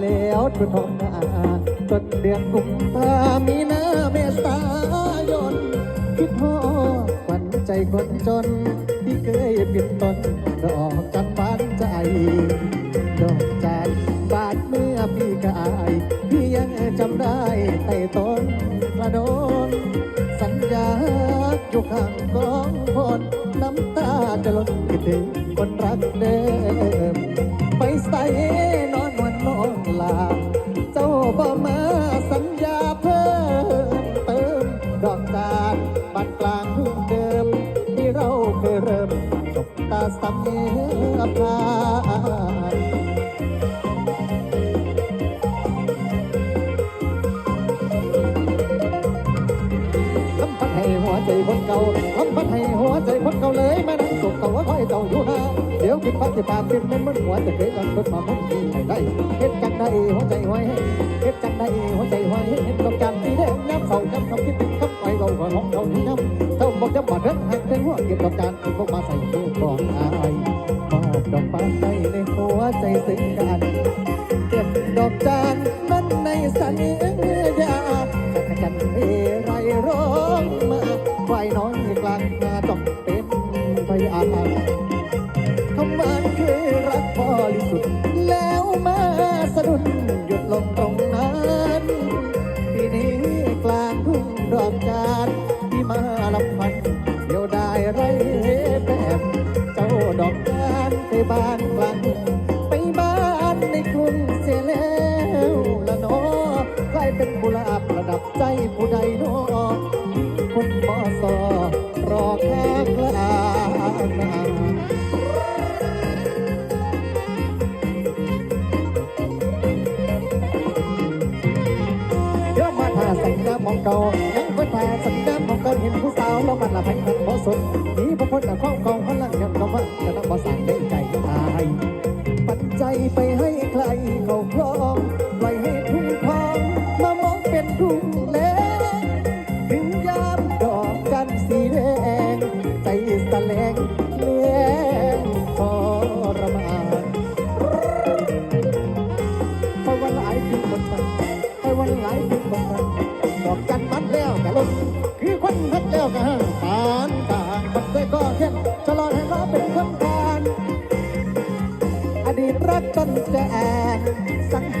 แล้วทุกทองนาต้นเดือนกุมภามีนาเมษายนคิดฮอขวัญใจคนจน ที่เคยเป็นตนดอกจันบานใจดอกจานบาดเมื่อพี่กายพี่ยังจำได้ไต่ต้นกระโดน สัญญาอยู่ข้างกองพนน้ำตาจะหล้นคิดถึงคนรักเดิมไปใส่นอน บ่มาสัญญาเพิ่มเติมดอกจานบานกลางทุ่งเดิม ที่เราเคยเริ่มจบตาสัมเนพานลำพัดให้หัวใจคนเก่าลำพัดให้หัวใจคนเก่าเลยมานั่งสุกเก่าว่าคอยเจ้าอยู่นะเดี๋ยวคิดพัดจะปากเป็นเป็นมันหัวจะเคยกันรถมาพุ่งที่ไหนได้เฮ็ด จังได้หัวใจหวยเฮ็ดจังได้หัวใจหวยเฮ็ดกับการที่แดงน้ำเศร้าจำคำคิดถึงคำไปเราก็ห้องเขาที่น้ำเท่าบอกจะบาดเรื่องหักในหัวเก็บกับการที่พวกมาใส่ตู้กอของอายมอบดอกไม้ในหัวใจซึ้งกันเก็บดอกจานนั้นในสัญญาแต่กันเฮไรร้องมาควายน้อยกลางนาต้องเป็นพยา ดอกจานที่มาลำพันเดียวได้ไรแบบเจ้าดอกจานไปบ้านกลางไปบ้านในกรุงเสียแล้วละนอใครเป็นกุหลาบประดับใจผู้ใดนอคนบอสอรอแค่กลางเดี๋ยวมาทาสัญญามองเก่า ยังก็ทาสัญญามองก่าเห็นผู้สาวแล้วมันละแพงมันบ่สนหนีพระพุทธข้องกองพลังยังก็ว่าจะต้องบ่สั่งได้ใจตายปัจใจยไปให้ใครเขาครองปล่อยให้ทุ่งทองมามองเป็นทุ่งแลงถึงยามดอกกันสีแดงใจสแลงเลี้ยงทรมานไปวันหลายปีบนมันไปวันหลายปีบนมันดอกกันมัน ล้วกคือคนพัดแล้วก็ห่างปานต่างบัดได้ก็เช่นจะรอให้เราเป็นคนทานอดีตรักจนจะแอนสัง